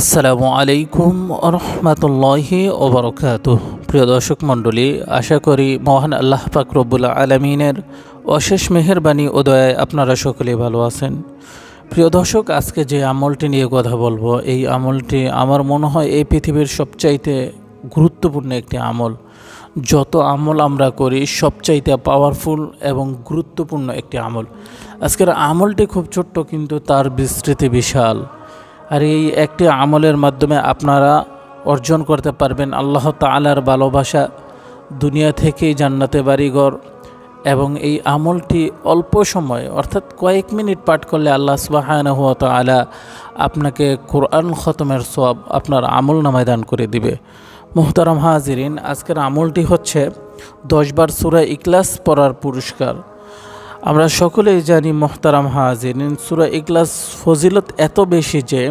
আসসালামু আলাইকুম রহমতুল্লাহি ওবরকাত প্রিয় দর্শক মণ্ডলী, আশা করি মহান আল্লাহ পাক রব্বুল আলমিনের অশেষ মেহেরবানি ও দয়ায় আপনারা সকলেই ভালো আছেন। প্রিয় দর্শক, আজকে যে আমলটি নিয়ে কথা বলব, এই আমলটি আমার মনে হয় এই পৃথিবীর সবচাইতে গুরুত্বপূর্ণ একটি আমল। যত আমল আমরা করি, সবচাইতে পাওয়ারফুল এবং গুরুত্বপূর্ণ একটি আমল। আজকের আমলটি খুব ছোট্ট, কিন্তু তার বিস্তৃতি বিশাল। আর এই একটি আমলের মাধ্যমে আপনারা অর্জন করতে পারবেন আল্লাহ তালার ভালোবাসা, দুনিয়া থেকেই জান্নাতে বাড়িঘর এবং এই আমলটি অল্প সময়, অর্থাৎ কয়েক মিনিট পাঠ করলে আল্লাহ সুবাহানহ তালা আপনাকে কোরআন খতমের সব আপনার আমল নামায় দান করে দিবে। মোহতারাম হাজিরিন, আজকের আমলটি হচ্ছে দশবার সুরা ইকলাস পড়ার পুরস্কার। আমরা সকলেই জানি মোহতারাম হাজিরিন। সুরা ইকলাস ফজিলত এত বেশি যে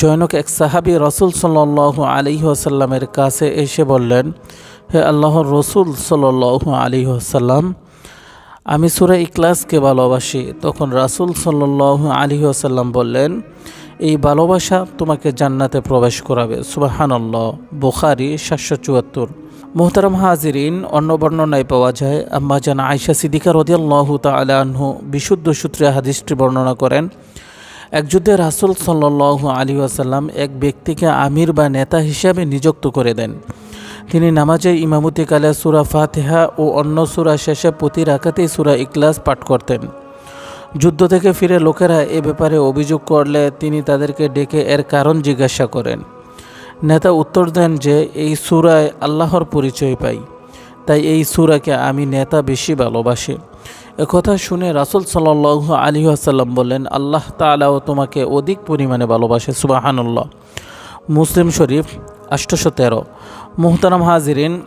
জৈনক এক সাহাবি রসুল সাল্লাহ আলী আসাল্লামের কাছে এসে বললেন, হে আল্লাহর রসুল সাল্লাহ আলী আসাল্লাম আমি সুরা ইকলাসকে ভালোবাসি। তখন রাসুল সাল্লাহ আলী আসাল্লাম বললেন, এই ভালোবাসা তোমাকে জান্নাতে প্রবেশ করাবে। সুবাহানল্লাহ, বুখারি সাতশো চুয়াত্তর। মোহতারাম হাজিরিন অন্য বর্ণনায় পাওয়া যায়, আম্মা জান আয়সা সিদ্দিকা রদিয়াল্লাহু তালাহু বিশুদ্ধ সূত্রে হাদিসটি বর্ণনা করেন, এক যুদ্ধে রাসুল সাল্লাহ আলী আসাল্লাম এক ব্যক্তিকে আমির বা নেতা হিসাবে নিযুক্ত করে দেন। তিনি নামাজে ইমামতি কালে সুরা ফাতেহা ও অন্য সুরা শেষে প্রতি রাখাতেই সুরা ইকলাস পাঠ করতেন। যুদ্ধ থেকে ফিরে লোকেরা এ ব্যাপারে অভিযোগ করলে তিনি তাদেরকে ডেকে এর কারণ জিজ্ঞাসা করেন। নেতা উত্তর দেন যে, এই সুরায় আল্লাহর পরিচয় পাই। তাই এই সুরাকে আমি নেতা বেশি ভালোবাসি। একথা শুনে রাসুল সাল্লাহ আলী আসাল্লাম বললেন, আল্লাহ তালাও তোমাকে অধিক পরিমাণে ভালোবাসে, সুবাহানুল্লাহ। মুসলিম শরীফ আষ্টশো তেরো। মুহতারাম হাজিরিন,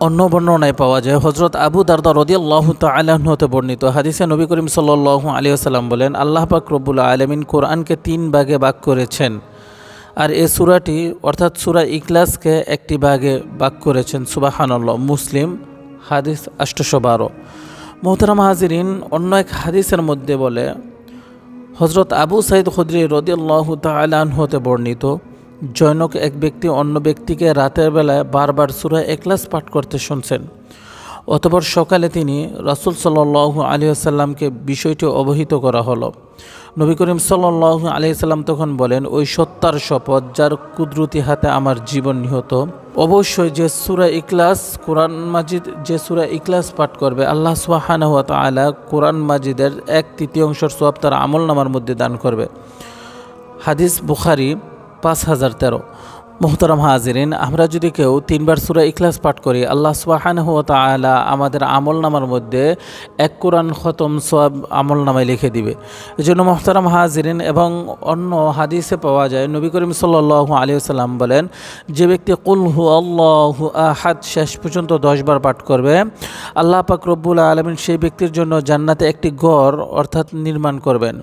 অন্য বর্ণনায় পাওয়া যায় হজরত আবু দারদা রদিয়াল্লাহ তালাহতে বর্ণিত হাদিসে নবী করিম সাল্লাহ আলী আসাল্লাম বলেন, আল্লাহ পাক রব্বুল আলমিন কোরআনকে তিন ভাগে ভাগ করেছেন। আর এ সুরাটি, অর্থাৎ সুরা ইকলাসকে একটি ভাগে বাক করেছেন, সুবাহানুল্লাহ, মুসলিম, হাদিস আষ্টশো বারো। মোহতারাম হাজিরিন অন্য এক হাদিসের মধ্যে বলে হজরত আবু সাইদ খুদ্রি রদিয়াল্লাহ তালান হতে বর্ণিত, জৈনক এক ব্যক্তি অন্য ব্যক্তিকে রাতের বেলায় বারবার সুরা একলাস পাঠ করতে শুনছেন। অতপর সকালে তিনি রাসুল সাল্লাহ আলী আসাল্লামকে বিষয়টি অবহিত করা হলো। নবী করিম সাল্লাহ আলিয়াল্লাম তখন বলেন, ওই সত্তার শপথ যার কুদরতি হাতে আমার জীবন নিহত, অবশ্যই যে সুরা ইকলাস কোরআন মাজিদ, যে সুরা ইকলাস পাঠ করবে, আল্লাহ সুহানাহ তালা কোরআন মাজিদের এক তৃতীয়াংশের সব তার আমল নামার মধ্যে দান করবে। হাদিস বুখারি পাঁচ হাজার তেরো। মোহতারাম হাজিরিন, আমরা যদি কেউ তিনবার সুরা ইখলাস পাঠ করি, আল্লাহ সুবাহানহ তালা আমাদের আমল নামার মধ্যে এক কোরআন খতম সব আমল নামায় লিখে দিবে। এই জন্য মোহতারাম হাজিরিন এবং অন্য হাদিসে পাওয়া যায়, নবী করিম সাল্লাহ আলী সাল্লাম বলেন, যে ব্যক্তি কুলহু আল্লাহ আহাদ, শেষ পর্যন্ত দশবার পাঠ করবে, আল্লাহ পাক রব্বুল আলমিন সেই ব্যক্তির জন্য জান্নাতে একটি গড় অর্থাৎ নির্মাণ করবেন।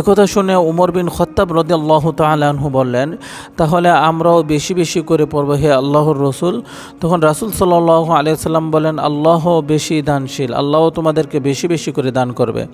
একথা শুনে উমর বিন খত্তাব রদি আল্লাহ তালহু বললেন, তাহলে আমরাও বেশি বেশি করে পড়ব, হে আল্লাহর রসুল। তখন রাসুল সাল্লাহ আলিয়াল্লাম বলেন, আল্লাহ বেশি দানশীল, আল্লাহ তোমাদেরকে বেশি বেশি করে দান করবে।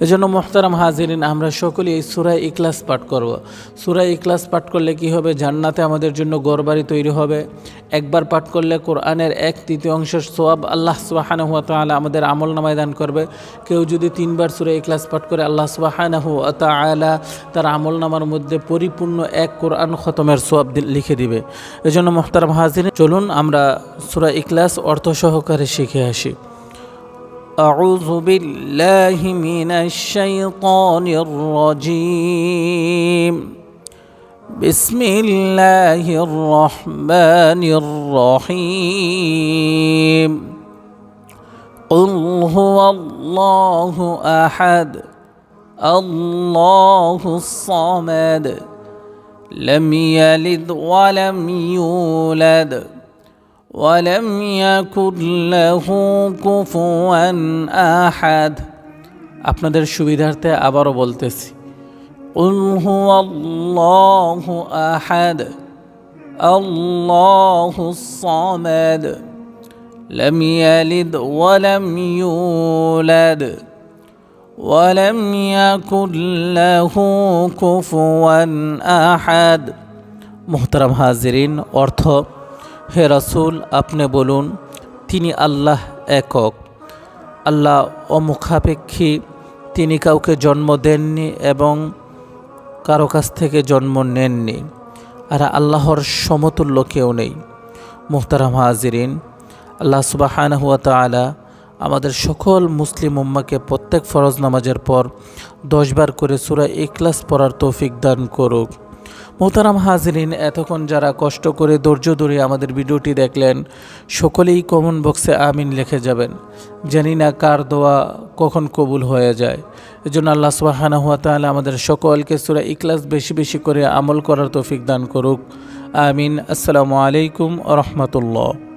এজন্য মোহতারাম হাজিরিন, আমরা সকলেই এই সুরাই ইকলাস পাঠ করব। সুরাই ইকলাস পাঠ করলে কি হবে? জান্নাতে আমাদের জন্য গড়বাড়ি তৈরি হবে। একবার পাঠ করলে কোরআনের এক তৃতীয় অংশের সোয়াব আল্লাহ সুবাহানাহু তালা আমাদের আমল নামায় দান করবে। কেউ যদি তিনবার সুরা ইকলাস পাঠ করে, আল্লাহ সুবাহানাহু তালা তার আমল নামার মধ্যে পরিপূর্ণ এক কোরআন খতমের সোয়াব লিখে দিবে এজন্য মোহতারাম হাজির চলুন আমরা সুরা ইকলাস অর্থ সহকারে শিখে আসি أعوذ بالله من الشيطان الرجيم بسم الله الرحمن الرحيم قل هو الله احد الله الصمد لم يلد ولم يولد ولم يكن له كفوا احد আপনাদের সুবিধার্থে আবারও বলতেছি قل هو الله احد الله الصمد لم يلد ولم يولد ولم يكن له كفوا احد মোহতারাম হাজিরিন অর্থ হে রাসূল আপনি বলুন তিনি আল্লাহ একক আল্লাহ অমুখাপেক্ষী তিনি কাউকে জন্ম দেননি এবং কারো কাছ থেকে জন্ম নেননি আর আল্লাহর সমতুল্য কেউ নেই মুহতারাম হাজিরিন আল্লাহ সুবাহান হুয়া তালা আমাদের সকল মুসলিম উম্মাকে প্রত্যেক ফরজ নামাজের পর দশবার করে সুরা ইখলাস পড়ার তৌফিক দান করুক। মোহতারাম হাজরিন, এতক্ষণ যারা কষ্ট করে ধৈর্য ধরে আমাদের ভিডিওটি দেখলেন, সকলেই কমন বক্সে আমিন লিখে যাবেন। জানি না কার দোয়া কখন কবুল হয়ে যায়। এজন্য আল্লাহ সুবাহানা হুয়া তাহলে আমাদের সকলকে সুরা ইখলাস বেশি বেশি করে আমল করার তৌফিক দান করুক। আমিন। আসসালামু আলাইকুম রহমতুল্লাহ।